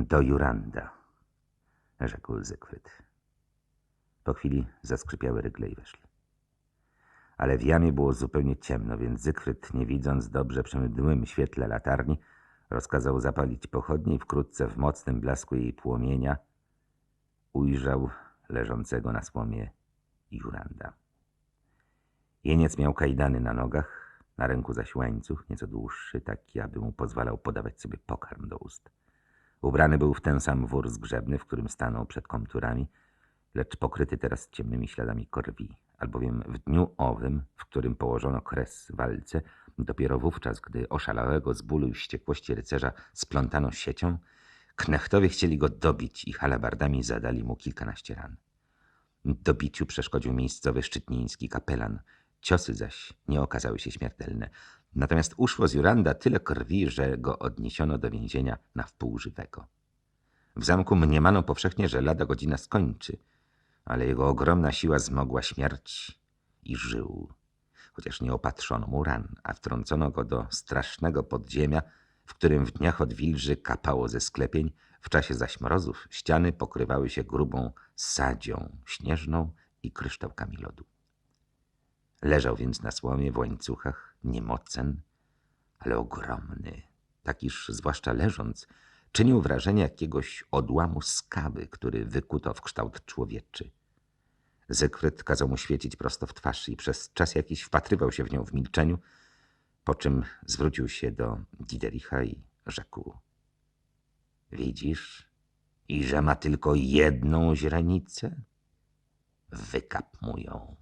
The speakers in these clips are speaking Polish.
Do Juranda, rzekł Zygfryd. Po chwili zaskrzypiały rygle i weszli. Ale w jamie było zupełnie ciemno, więc Zygfryd, nie widząc dobrze przy mdłym świetle latarni, rozkazał zapalić pochodnie i wkrótce w mocnym blasku jej płomienia ujrzał leżącego na słomie Juranda. Jeniec miał kajdany na nogach, na ręku zaś łańcuch, nieco dłuższy, taki, aby mu pozwalał podawać sobie pokarm do ust. Ubrany był w ten sam wór zgrzebny, w którym stanął przed komturami, lecz pokryty teraz ciemnymi śladami krwi, albowiem w dniu owym, w którym położono kres walce, dopiero wówczas, gdy oszalałego z bólu i wściekłości rycerza splątano siecią, knechtowie chcieli go dobić i halabardami zadali mu kilkanaście ran. Dobiciu przeszkodził miejscowy szczytniński kapelan, ciosy zaś nie okazały się śmiertelne. Natomiast uszło z Juranda tyle krwi, że go odniesiono do więzienia na wpół żywego. W zamku mniemano powszechnie, że lada godzina skończy, ale jego ogromna siła zmogła śmierć i żył. Chociaż nie opatrzono mu ran, a wtrącono go do strasznego podziemia, w którym w dniach odwilży kapało ze sklepień, w czasie zaś mrozów ściany pokrywały się grubą sadzią śnieżną i kryształkami lodu. Leżał więc na słomie w łańcuchach, niemocen, ale ogromny, tak iż zwłaszcza leżąc, czynił wrażenie jakiegoś odłamu skały, który wykuto w kształt człowieczy. Zygfryd kazał mu świecić prosto w twarz i przez czas jakiś wpatrywał się w nią w milczeniu, po czym zwrócił się do Didericha i rzekł. Widzisz, i że ma tylko jedną źrenicę? Wykap mu ją.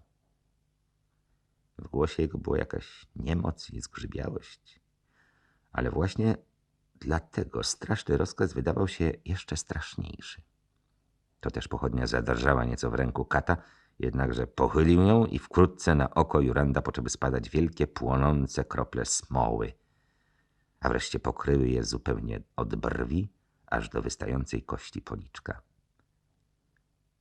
W głosie jego była jakaś niemoc i zgrzybiałość. Ale właśnie dlatego straszny rozkaz wydawał się jeszcze straszniejszy. To też pochodnia zadrżała nieco w ręku kata, jednakże pochylił ją i wkrótce na oko Juranda poczęły spadać wielkie, płonące krople smoły, a wreszcie pokryły je zupełnie od brwi aż do wystającej kości policzka.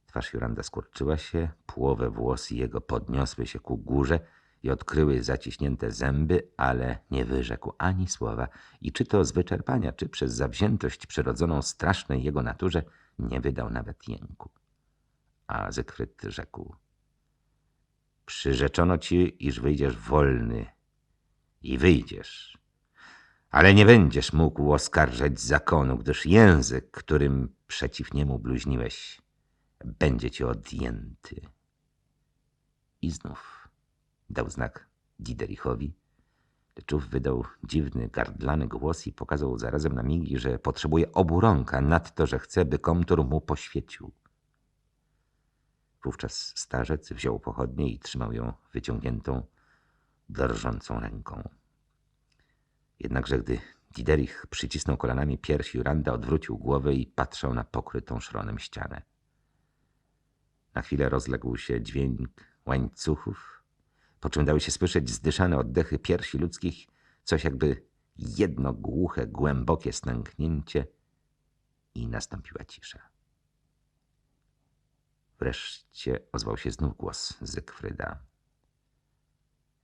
Twarz Juranda skurczyła się, płowe włosy jego podniosły się ku górze i odkryły zaciśnięte zęby, ale nie wyrzekł ani słowa i czy to z wyczerpania, czy przez zawziętość przyrodzoną strasznej jego naturze nie wydał nawet jęku. A Zygfryd rzekł Przyrzeczono ci, iż wyjdziesz wolny i wyjdziesz, ale nie będziesz mógł oskarżać zakonu, gdyż język, którym przeciw niemu bluźniłeś, będzie ci odjęty. I znów dał znak Diderichowi, lecz ów wydał dziwny, gardlany głos i pokazał zarazem na migi, że potrzebuje obu rąka, nadto, że chce, by komtur mu poświecił. Wówczas starzec wziął pochodnię i trzymał ją wyciągniętą, drżącą ręką. Jednakże gdy Diderich przycisnął kolanami pierś Juranda, odwrócił głowę i patrzał na pokrytą szronem ścianę. Na chwilę rozległ się dźwięk łańcuchów, po czym dały się słyszeć zdyszane oddechy piersi ludzkich, coś jakby jedno głuche, głębokie stęknięcie i nastąpiła cisza. Wreszcie ozwał się znów głos Zygfryda.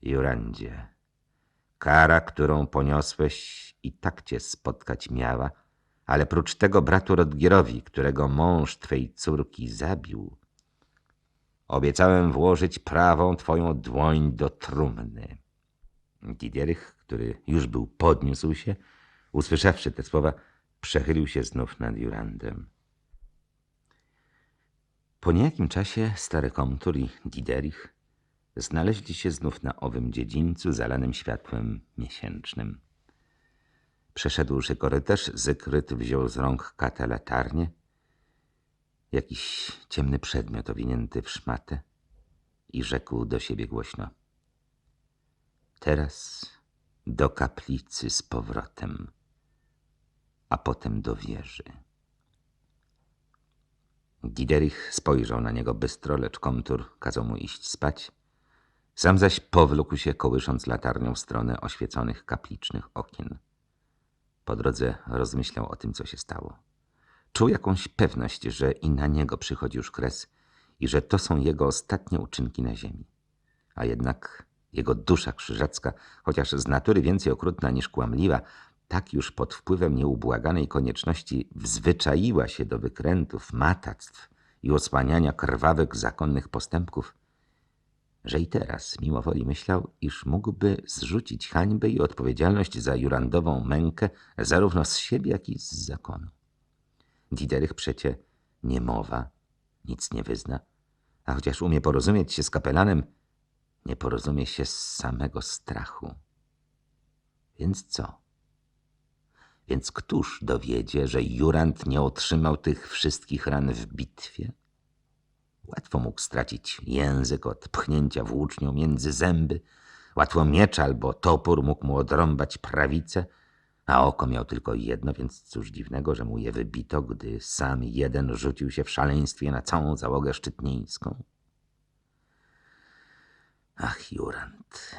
Jurandzie, kara, którą poniosłeś i tak cię spotkać miała, ale prócz tego bratu Rodgierowi, którego mąż twej córki zabił, obiecałem włożyć prawą twoją dłoń do trumny. Didierych, który już był podniósł się, usłyszawszy te słowa, przechylił się znów nad Jurandem. Po niejakim czasie stary komtur i Diderich znaleźli się znów na owym dziedzińcu zalanym światłem miesięcznym. Przeszedłszy korytarz, Zykryt wziął z rąk kata latarnię, jakiś ciemny przedmiot owinięty w szmatę i rzekł do siebie głośno. Teraz do kaplicy z powrotem, a potem do wieży. Diderich spojrzał na niego bystro, lecz komtur kazał mu iść spać. Sam zaś powlókł się, kołysząc latarnią w stronę oświeconych kaplicznych okien. Po drodze rozmyślał o tym, co się stało. Czuł jakąś pewność, że i na niego przychodzi już kres i że to są jego ostatnie uczynki na ziemi. A jednak jego dusza krzyżacka, chociaż z natury więcej okrutna niż kłamliwa, tak już pod wpływem nieubłaganej konieczności wzwyczaiła się do wykrętów, matactw i osłaniania krwawek zakonnych postępków, że i teraz mimo woli myślał, iż mógłby zrzucić hańbę i odpowiedzialność za jurandową mękę zarówno z siebie, jak i z zakonu. Diderych przecie nie mowa, nic nie wyzna, a chociaż umie porozumieć się z kapelanem, nie porozumie się z samego strachu. Więc co? Więc któż dowiedzie, że Jurand nie otrzymał tych wszystkich ran w bitwie? Łatwo mógł stracić język od pchnięcia włócznią między zęby, łatwo miecz albo topór mógł mu odrąbać prawicę, a oko miał tylko jedno, więc cóż dziwnego, że mu je wybito, gdy sam jeden rzucił się w szaleństwie na całą załogę szczytnieńską. Ach, Jurand.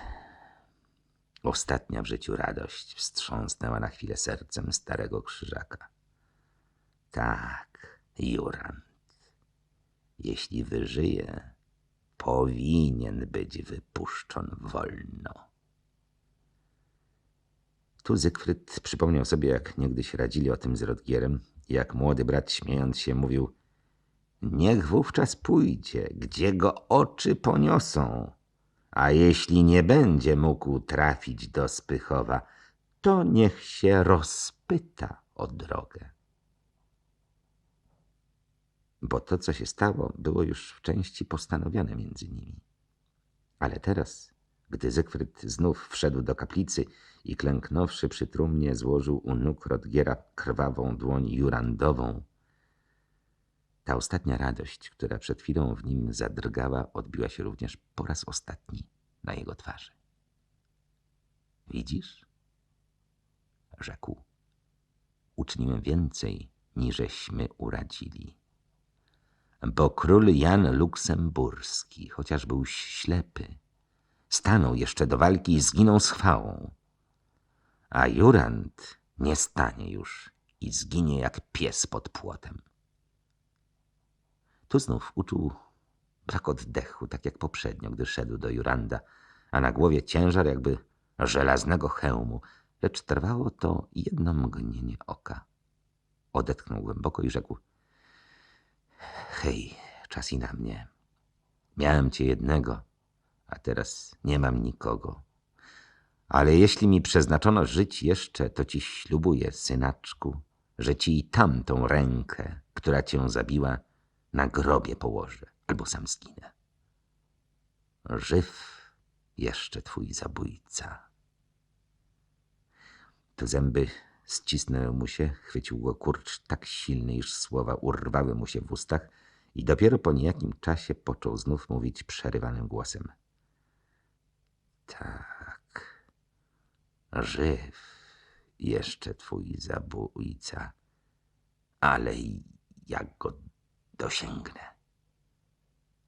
Ostatnia w życiu radość wstrząsnęła na chwilę sercem starego krzyżaka. Tak, Jurand. Jeśli wyżyje, powinien być wypuszczon wolno. Tu Zygfryd przypomniał sobie, jak niegdyś radzili o tym z Rodgierem, jak młody brat śmiejąc się mówił Niech wówczas pójdzie, gdzie go oczy poniosą, a jeśli nie będzie mógł trafić do Spychowa, to niech się rozpyta o drogę. Bo to, co się stało, było już w części postanowione między nimi. Ale teraz, gdy Zygfryd znów wszedł do kaplicy i klęknąwszy przy trumnie złożył u nóg Rodgiera krwawą dłoń jurandową, ta ostatnia radość, która przed chwilą w nim zadrgała, odbiła się również po raz ostatni na jego twarzy. Widzisz? Rzekł. Uczyniłem więcej, niżeśmy uradzili. Bo król Jan Luksemburski, chociaż był ślepy, stanął jeszcze do walki i zginął z chwałą. A Jurand nie stanie już i zginie jak pies pod płotem. Tu znów uczuł brak oddechu, tak jak poprzednio, gdy szedł do Juranda, a na głowie ciężar jakby żelaznego hełmu, lecz trwało to jedno mgnienie oka. Odetchnął głęboko i rzekł Hej, czas i na mnie. Miałem cię jednego, a teraz nie mam nikogo. Ale jeśli mi przeznaczono żyć jeszcze, to ci ślubuję, synaczku, że ci i tamtą rękę, która cię zabiła, na grobie położę, albo sam zginę. Żyw jeszcze twój zabójca. Tu zęby ścisnęły mu się, chwycił go kurcz tak silny, iż słowa urwały mu się w ustach i dopiero po niejakim czasie począł znów mówić przerywanym głosem. Tak, żyw jeszcze twój zabójca, ale jak go dosięgnę.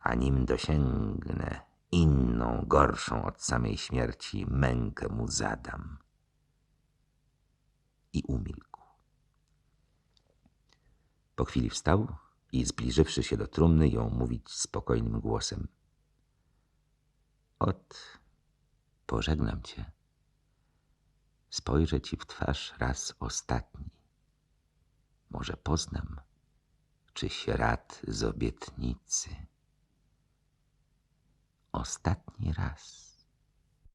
A nim dosięgnę, inną, gorszą od samej śmierci, mękę mu zadam. I umilkł. Po chwili wstał i zbliżywszy się do trumny, jął mówić spokojnym głosem. Ot, pożegnam cię. Spojrzę ci w twarz raz ostatni. Może poznam czy śrad z obietnicy. Ostatni raz.